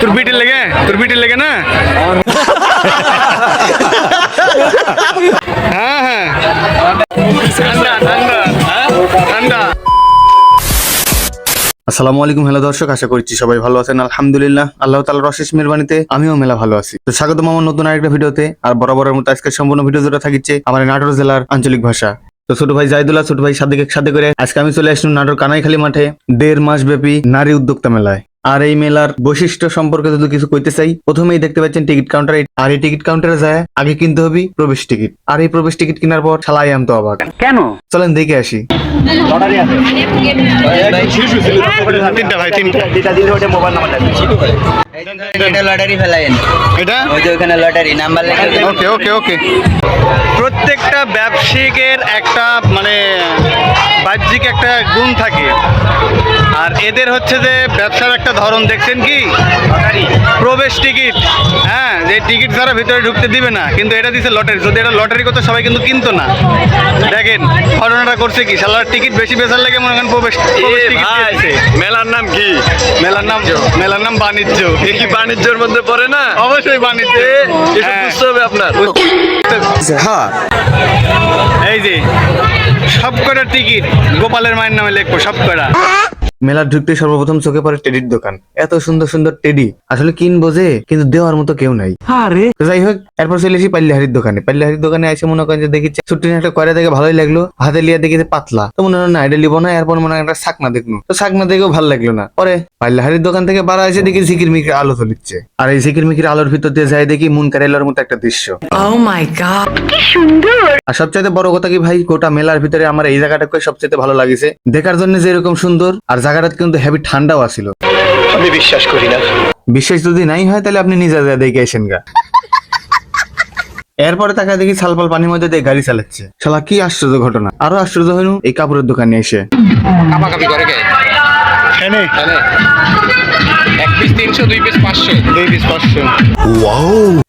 তোর লেগে তোর লেগে না? হ্যাঁ হ্যাঁ। ঠান্ডা ঠান্ডা হ্যাঁ? ঠান্ডা। আসসালামু আলাইকুম, হ্যালো দর্শক, আশা করছি সবাই ভালো আছেন। আলহামদুলিল্লাহ, আল্লাহ তাআলার অশেষ মেহরবানিতে আমিও মেলা ভালো আছি। তো স্বাগতম আমার নতুন আরেকটা ভিডিওতে। আর বরাবরের মতো আজকে সম্পূর্ণ ভিডিও জুড়ে থাকিচ্ছে আমার নাটোর জেলার আঞ্চলিক ভাষা। তো ছোট ভাই জাইদুল্লাহ ছোট ভাই সাদিক সাথে করে আজকে আমি চলে আসলাম নাটোর কানাইখালী মাঠে দেড় মাস ব্যাপী নারী উদ্যোক্তা মেলায়। আর এই মেলার বৈশিষ্ট্য সম্পর্কে যদি কিছু কইতে চাই প্রথমেই দেখতে পাচ্ছেন টিকিট কাউন্টার আর এই টিকিট কাউন্টারে যায় আগে কিনতে হবে প্রবেশ টিকিট। আর এই প্রবেশ টিকিট কেনার পর ছালাই আম তো অবাক। কেন? চলেন দেখে আসি। তিনটা ভাই তিনটা। দিলে ওটা মোবাইল নাম্বার লাগবে এটা লটারি ফেলাইন এটা? ওই যে ওখানে লটারি নাম্বার লেখা ওকে ওকে ওকে। প্রত্যেকটা ব্যবসায়িকের একটা মানে বাহ্যিক একটা গুণ থাকে। আর এদের হচ্ছে যে ব্যবসার একটা ধরন দেখছেন কি? প্রবেশ টিকিট। হ্যাঁ যে টিকিট ছাড়া ভিতরে ঢুকতে দিবে না কিন্তু এটা দিচ্ছে লটারি। যদি এটা লটারি করতো সবাই কিন্তু কিনতো না। দেখেন ঘটনাটা করছে কি? সালার টিকিট বেশি বেচার লাগে মনে করেন প্রবেশ। মেলার নাম কি? মেলার নাম মেলার নাম বাণিজ্য। এ কি বাণিজ্যের মধ্যে পড়ে না? অবশ্যই বাণিজ্য। এসব হ্যাঁ। বুঝতে হবে আপনার। এই যে সব কটা টিকিট গোপালের মায়ের নামে লিখব সব কটা মেলা ঢুকতে সর্বপ্রথম চোখে পড়ে টেডির দোকান। এত সুন্দর সুন্দর টেডি। আসলে কিনবো যে কিন্তু দেওয়ার মতো কেউ নাই। আরে। যাই হোক এরপর চলে এসেছি পাল্লিহারির দোকানে। পাল্লিহারির দোকানে এসে মনে করেন যে দেখি ছুটি একটা করে দেখে ভালোই লাগল। হাতে লিয়ে দেখি পাতলা। তো মনে হয় না এটা লিবো না এরপর মনে হয় একটা শাকনা দেখল তো শাকনা দেখেও ভালো লাগল না। পরে পাল্লিহারির দোকান থেকে বাড়া এসে দেখি ঝিকির মিকির আলো চলিচ্ছে আর এই ঝিকির মিকির আলোর ভিতর দিয়ে যাই দেখি মুন কারেলার মতো একটা দৃশ্য। Oh my god. আর সবচাইতে বড় কথা কি ভাই গোটা মেলার ভিতরে আমার এই জায়গাটাকে সবচেয়ে ভালো লাগিছে। দেখার জন্য যে এরকম সুন্দর আর জায়গাটা কিন্তু হেভি ঠান্ডাও আছিল। আমি বিশ্বাস করি না। বিশেষ যদি নাই হয় তাহলে আপনি নিজে যা দেখে আসেন গা। এরপরে তাকে দেখি সালপাল পানির মধ্যে দিয়ে গাড়ি চালাচ্ছে। শালা কি আশ্চর্য ঘটনা। আরও আশ্চর্য হইল এই কাপড়ের দোকানে এসে। কাপাকাপি করে কে? এনে। এক পিস তিনশো দুই পিস পাঁচশো। দুই পিস পাঁচশো।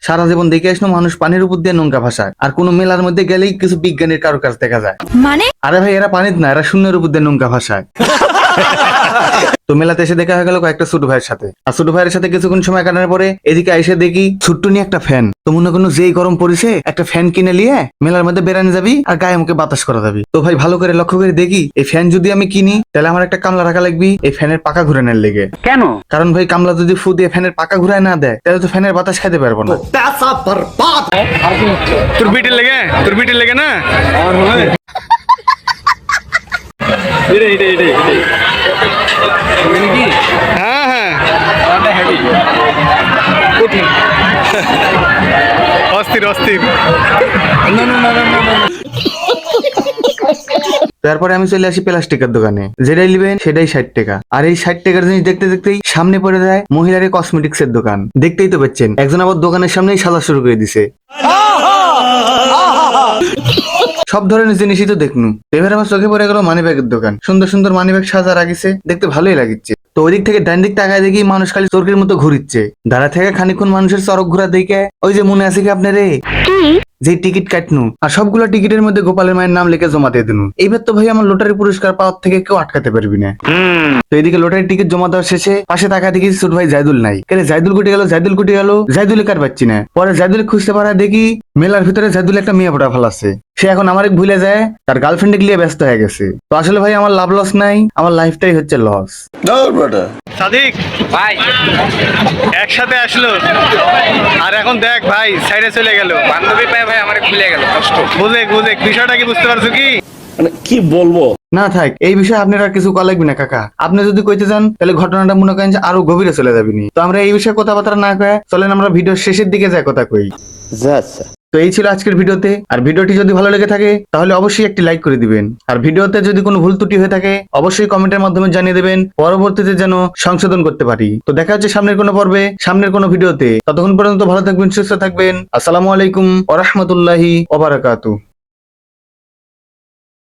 সারা জীবন দেখে আসলো মানুষ পানির উপর দিয়ে নৌকা ভাসায় আর কোনো মেলার মধ্যে গেলেই কিছু বিজ্ঞানীর কারও কাজ দেখা যায়। মানে? আরে ভাই এরা পানিত না এরা শূন্যের উপর দিয়ে নৌকা ভাসায় তো মেলাতে এসে দেখা হয়ে গেল কয়েকটা ছোট ভাইয়ের সাথে। আর ছোট ভাইয়ের সাথে কিছুক্ষণ সময় কাটানোর পরে এদিকে এসে দেখি ছোট্ট নিয়ে একটা ফ্যান। তো মনে কোনো যেই গরম পড়েছে একটা ফ্যান কিনে নিয়ে মেলার মধ্যে বেড়ানো যাবি আর গায়ে মুখে বাতাস করা যাবি। তো ভাই ভালো করে লক্ষ্য করে দেখি এই ফ্যান যদি আমি কিনি তাহলে আমার একটা কামলা রাখা লাগবি এই ফ্যানের পাকা ঘুরানোর লেগে। কেন? কারণ ভাই কামলা যদি ফু দিয়ে ফ্যানের পাকা ঘুরায় না দেয় তাহলে তো ফ্যানের বাতাস খাইতে পারব না। তোর বিটির লেগে? তোর বিটির লেগে না? হ্যাঁ হ্যাঁ। অস্থির অস্থির। তারপরে আমি চলে আসি প্লাস্টিকের দোকানে। যেটাই নিবেন সেটাই ষাট টাকা। আর এই ষাট টাকার জিনিস দেখতে দেখতেই সামনে পড়ে যায় মহিলার কসমেটিক্স এর দোকান। দেখতেই তো পাচ্ছেন একজন আবার দোকানের সামনেই সাজা শুরু করে দিছে। সব ধরনের জিনিসই তো দেখনু। এবার আমার চোখে পড়ে গেল মানি ব্যাগের দোকান। সুন্দর সুন্দর মানি ব্যাগ সাজা রাখিছে দেখতে ভালোই লাগিচ্ছে। তো ওই দিক থেকে ডান দিক তাকায় দেখি মানুষ খালি চরকের মতো ঘুরিচ্ছে। দাঁড়া থেকে খানিক্ষণ মানুষের চরক ঘোরা দেখে ওই যে মনে আছে কি আপনার রে যে টিকিট কাটনু। আর সবগুলো টিকিটের মধ্যে গোপালের মায়ের নাম লিখে জমা দিয়ে দিনু। এইবার তো ভাই আমার লটারি পুরস্কার পাওয়ার থেকে কেউ আটকাতে পারবি না। তো এদিকে লটারি টিকিট জমা দেওয়ার শেষে পাশে তাকা দেখি ছোট ভাই জাইদুল নাই। কেন জাইদুল কুটি গেল জাইদুল কুটি গেল। জাইদুল কার পাচ্ছি না? পরে জাইদুল খুঁজতে পারা দেখি মেলার ভিতরে জাইদুল একটা মেয়ে ফোটা ফেলাচ্ছে সে এখন আমার ভুলে যায় তার গার্লফ্রেন্ডে নিয়ে ব্যস্ত হয়ে গেছে। তো আসলে ভাই আমার লাভ লস নাই আমার লাইফটাই হচ্ছে লস সাদিক ভাই। একসাথে আসলো। আর এখন দেখ ভাই সাইডে চলে গেল। বান্ধবী পায় ভাই আমার খুলে গেল কষ্ট। বুঝে বুঝে বিষয়টা কি বুঝতে পারছ কি? মানে কি বলব? না থাক এই বিষয়ে আপনার আর কিছু কল লাগবে না কাকা। আপনি যদি কইতে চান তাহলে ঘটনাটা মনে করেন যে আরও গভীরে চলে যাবেনি তো আমরা এই বিষয়ে কথাবার্তা না কয়ে চলেন আমরা ভিডিওর শেষের দিকে যাই কথা কই। তো এই ছিল আজকের ভিডিওতে। আর ভিডিওটি যদি ভালো লেগে থাকে, তাহলে অবশ্যই একটি লাইক করে দিবেন। আর ভিডিওতে যদি কোনো ভুল ত্রুটি হয়ে থাকে, অবশ্যই কমেন্টের মাধ্যমে জানিয়ে দেবেন, পরবর্তীতে যেন সংশোধন করতে পারি। তো দেখা হচ্ছে সামনের কোনো পর্বে, সামনের কোনো ভিডিওতে। ততক্ষণ পর্যন্ত ভালো থাকবেন, সুস্থ থাকবেন। আসসালামু আলাইকুম ওরহমতুল্লাহি ওবারাকাতু